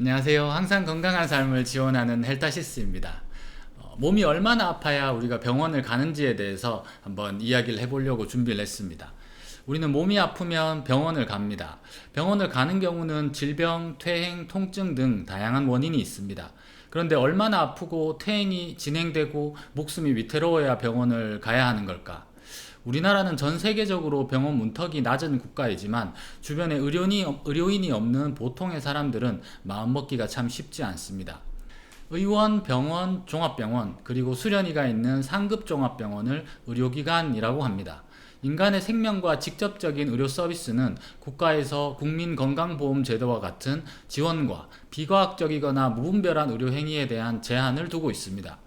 안녕하세요. 항상 건강한 삶을 지원하는 헬타시스입니다. 어, 몸이 얼마나 아파야 우리가 병원을 가는지에 대해서 한번 이야기를 해보려고 준비를 했습니다. 우리는 몸이 아프면 병원을 갑니다. 병원을 가는 경우는 질병, 퇴행, 통증 등 다양한 원인이 있습니다. 그런데 얼마나 아프고 퇴행이 진행되고 목숨이 위태로워야 병원을 가야 하는 걸까? 우리나라는 전 세계적으로 병원 문턱이 낮은 국가이지만 주변에 의료인이, 의료인이 없는 보통의 사람들은 마음먹기가 참 쉽지 않습니다. 의원, 병원, 종합병원, 그리고 수련의가 있는 상급 종합병원을 의료기관이라고 합니다. 인간의 생명과 직접적인 의료 서비스는 국가에서 국민건강보험제도와 같은 지원과 비과학적이거나 무분별한 의료 행위에 대한 제한을 두고 있습니다.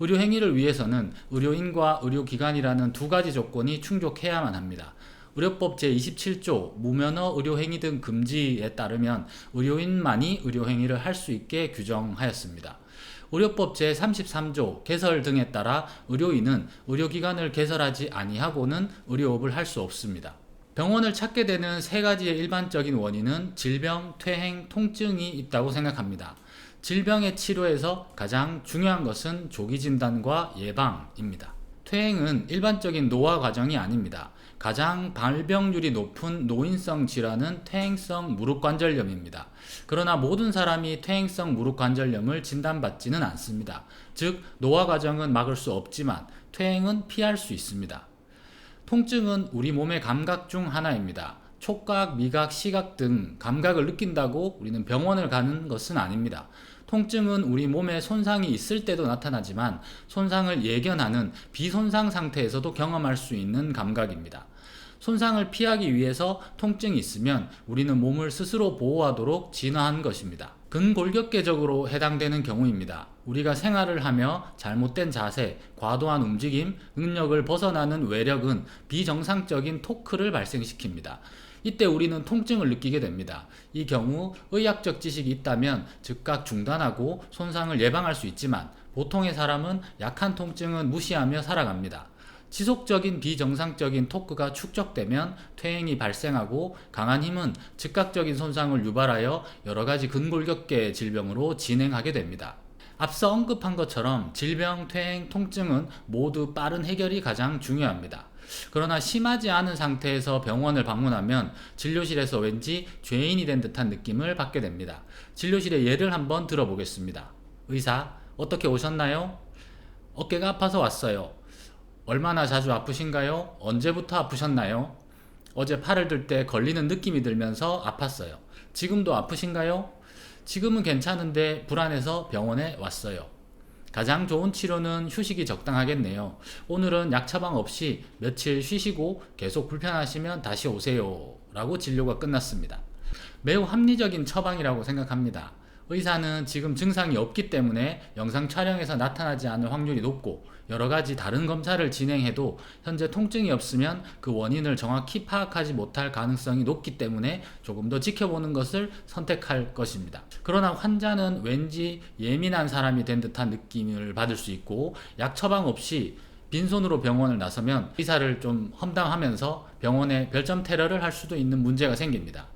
의료 행위를 위해서는 의료인과 의료기관이라는 두 가지 조건이 충족해야만 합니다. 의료법 제27조 무면허 의료행위 등 금지에 따르면 의료인만이 의료행위를 할 수 있게 규정하였습니다. 의료법 제33조 개설 등에 따라 의료인은 의료기관을 개설하지 아니하고는 의료업을 할 수 없습니다. 병원을 찾게 되는 세 가지의 일반적인 원인은 질병, 퇴행, 통증이 있다고 생각합니다. 질병의 치료에서 가장 중요한 것은 조기 진단과 예방입니다. 퇴행은 일반적인 노화 과정이 아닙니다. 가장 발병률이 높은 노인성 질환은 퇴행성 무릎관절염입니다. 그러나 모든 사람이 퇴행성 무릎관절염을 진단받지는 않습니다. 즉, 노화 과정은 막을 수 없지만 퇴행은 피할 수 있습니다. 통증은 우리 몸의 감각 중 하나입니다. 촉각, 미각, 시각 등 감각을 느낀다고 우리는 병원을 가는 것은 아닙니다. 통증은 우리 몸에 손상이 있을 때도 나타나지만 손상을 예견하는 비손상 상태에서도 경험할 수 있는 감각입니다. 손상을 피하기 위해서 통증이 있으면 우리는 몸을 스스로 보호하도록 진화한 것입니다. 근골격계적으로 해당되는 경우입니다. 우리가 생활을 하며 잘못된 자세, 과도한 움직임, 능력을 벗어나는 외력은 비정상적인 토크를 발생시킵니다. 이때 우리는 통증을 느끼게 됩니다. 이 경우 의학적 지식이 있다면 즉각 중단하고 손상을 예방할 수 있지만 보통의 사람은 약한 통증은 무시하며 살아갑니다. 지속적인 비정상적인 토크가 축적되면 퇴행이 발생하고 강한 힘은 즉각적인 손상을 유발하여 여러 가지 근골격계 질병으로 진행하게 됩니다. 앞서 언급한 것처럼 질병, 퇴행, 통증은 모두 빠른 해결이 가장 중요합니다. 그러나 심하지 않은 상태에서 병원을 방문하면 진료실에서 왠지 죄인이 된 듯한 느낌을 받게 됩니다. 진료실의 예를 한번 들어보겠습니다. 의사, 어떻게 오셨나요? 어깨가 아파서 왔어요. 얼마나 자주 아프신가요? 언제부터 아프셨나요? 어제 팔을 들 때 걸리는 느낌이 들면서 아팠어요. 지금도 아프신가요? 지금은 괜찮은데 불안해서 병원에 왔어요. 가장 좋은 치료는 휴식이 적당하겠네요. 오늘은 약 처방 없이 며칠 쉬시고 계속 불편하시면 다시 오세요. 라고 진료가 끝났습니다. 매우 합리적인 처방이라고 생각합니다. 의사는 지금 증상이 없기 때문에 영상 촬영에서 나타나지 않을 확률이 높고 여러 가지 다른 검사를 진행해도 현재 통증이 없으면 그 원인을 정확히 파악하지 못할 가능성이 높기 때문에 조금 더 지켜보는 것을 선택할 것입니다. 그러나 환자는 왠지 예민한 사람이 된 듯한 느낌을 받을 수 있고 약 처방 없이 빈손으로 병원을 나서면 의사를 좀 험담하면서 병원에 별점 테러를 할 수도 있는 문제가 생깁니다.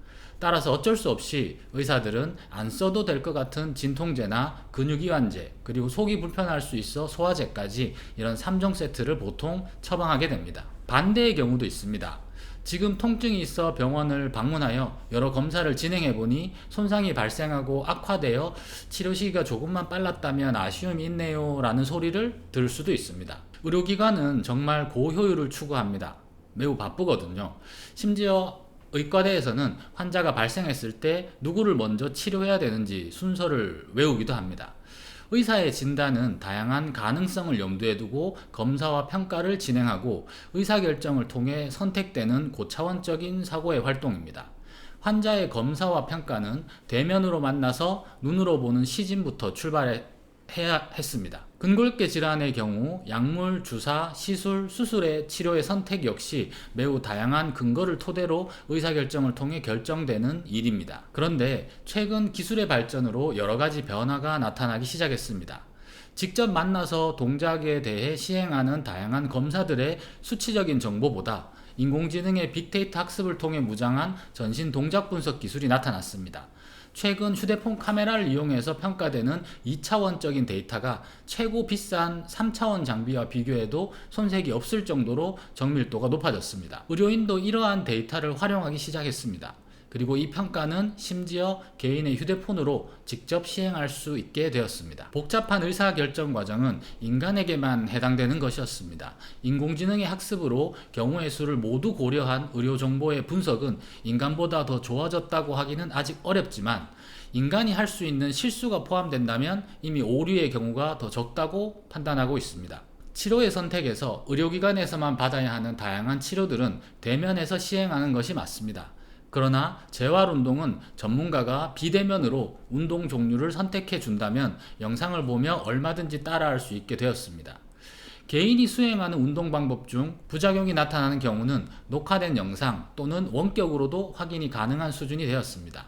따라서 어쩔 수 없이 의사들은 안 써도 될 것 같은 진통제나 근육이완제, 그리고 속이 불편할 수 있어 소화제까지 이런 3종 세트를 보통 처방하게 됩니다. 반대의 경우도 있습니다. 지금 통증이 있어 병원을 방문하여 여러 검사를 진행해 보니 손상이 발생하고 악화되어 치료 시기가 조금만 빨랐다면 아쉬움이 있네요 라는 소리를 들을 수도 있습니다. 의료기관은 정말 고효율을 추구합니다. 매우 바쁘거든요. 심지어 의과대에서는 환자가 발생했을 때 누구를 먼저 치료해야 되는지 순서를 외우기도 합니다. 의사의 진단은 다양한 가능성을 염두에 두고 검사와 평가를 진행하고 의사결정을 통해 선택되는 고차원적인 사고의 활동입니다. 환자의 검사와 평가는 대면으로 만나서 눈으로 보는 시진부터 출발해 해야 했습니다. 근골격 질환의 경우 약물, 주사, 시술, 수술의 치료의 선택 역시 매우 다양한 근거를 토대로 의사결정을 통해 결정되는 일입니다. 그런데 최근 기술의 발전으로 여러 가지 변화가 나타나기 시작했습니다. 직접 만나서 동작에 대해 시행하는 다양한 검사들의 수치적인 정보보다 인공지능의 빅데이터 학습을 통해 무장한 전신 동작 분석 기술이 나타났습니다. 최근 휴대폰 카메라를 이용해서 평가되는 2차원적인 데이터가 최고 비싼 3차원 장비와 비교해도 손색이 없을 정도로 정밀도가 높아졌습니다. 의료인도 이러한 데이터를 활용하기 시작했습니다. 그리고 이 평가는 심지어 개인의 휴대폰으로 직접 시행할 수 있게 되었습니다. 복잡한 의사결정 과정은 인간에게만 해당되는 것이었습니다. 인공지능의 학습으로 경우의 수를 모두 고려한 의료 정보의 분석은 인간보다 더 좋아졌다고 하기는 아직 어렵지만 인간이 할 수 있는 실수가 포함된다면 이미 오류의 경우가 더 적다고 판단하고 있습니다. 치료의 선택에서 의료기관에서만 받아야 하는 다양한 치료들은 대면에서 시행하는 것이 맞습니다. 그러나 재활 운동은 전문가가 비대면으로 운동 종류를 선택해 준다면 영상을 보며 얼마든지 따라할 수 있게 되었습니다. 개인이 수행하는 운동 방법 중 부작용이 나타나는 경우는 녹화된 영상 또는 원격으로도 확인이 가능한 수준이 되었습니다.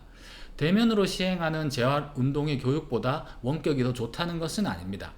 대면으로 시행하는 재활 운동의 교육보다 원격이 더 좋다는 것은 아닙니다.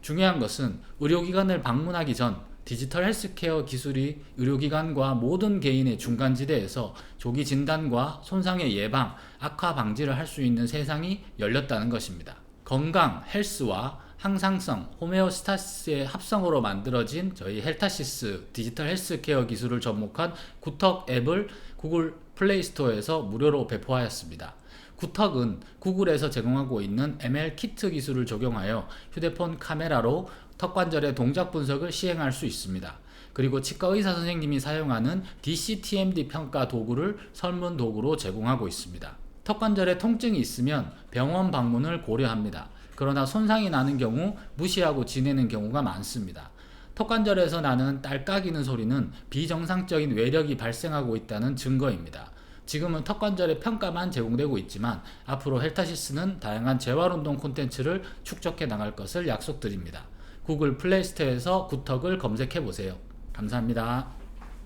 중요한 것은 의료기관을 방문하기 전 디지털 헬스케어 기술이 의료기관과 모든 개인의 중간지대에서 조기 진단과 손상의 예방, 악화 방지를 할 수 있는 세상이 열렸다는 것입니다. 건강, 헬스와 항상성, 호메오스타시스의 합성으로 만들어진 저희 헬타시스 디지털 헬스케어 기술을 접목한 구턱 앱을 구글 플레이스토어에서 무료로 배포하였습니다. 구턱은 구글에서 제공하고 있는 ML 키트 기술을 적용하여 휴대폰 카메라로 턱관절의 동작 분석을 시행할 수 있습니다. 그리고 치과 의사 선생님이 사용하는 DCTMD 평가 도구를 설문 도구로 제공하고 있습니다. 턱관절에 통증이 있으면 병원 방문을 고려합니다. 그러나 손상이 나는 경우 무시하고 지내는 경우가 많습니다. 턱관절에서 나는 딸깍이는 소리는 비정상적인 외력이 발생하고 있다는 증거입니다. 지금은 턱관절의 평가만 제공되고 있지만 앞으로 헬타시스는 다양한 재활운동 콘텐츠를 축적해 나갈 것을 약속드립니다. 구글 플레이스토어에서 구턱을 검색해 보세요. 감사합니다.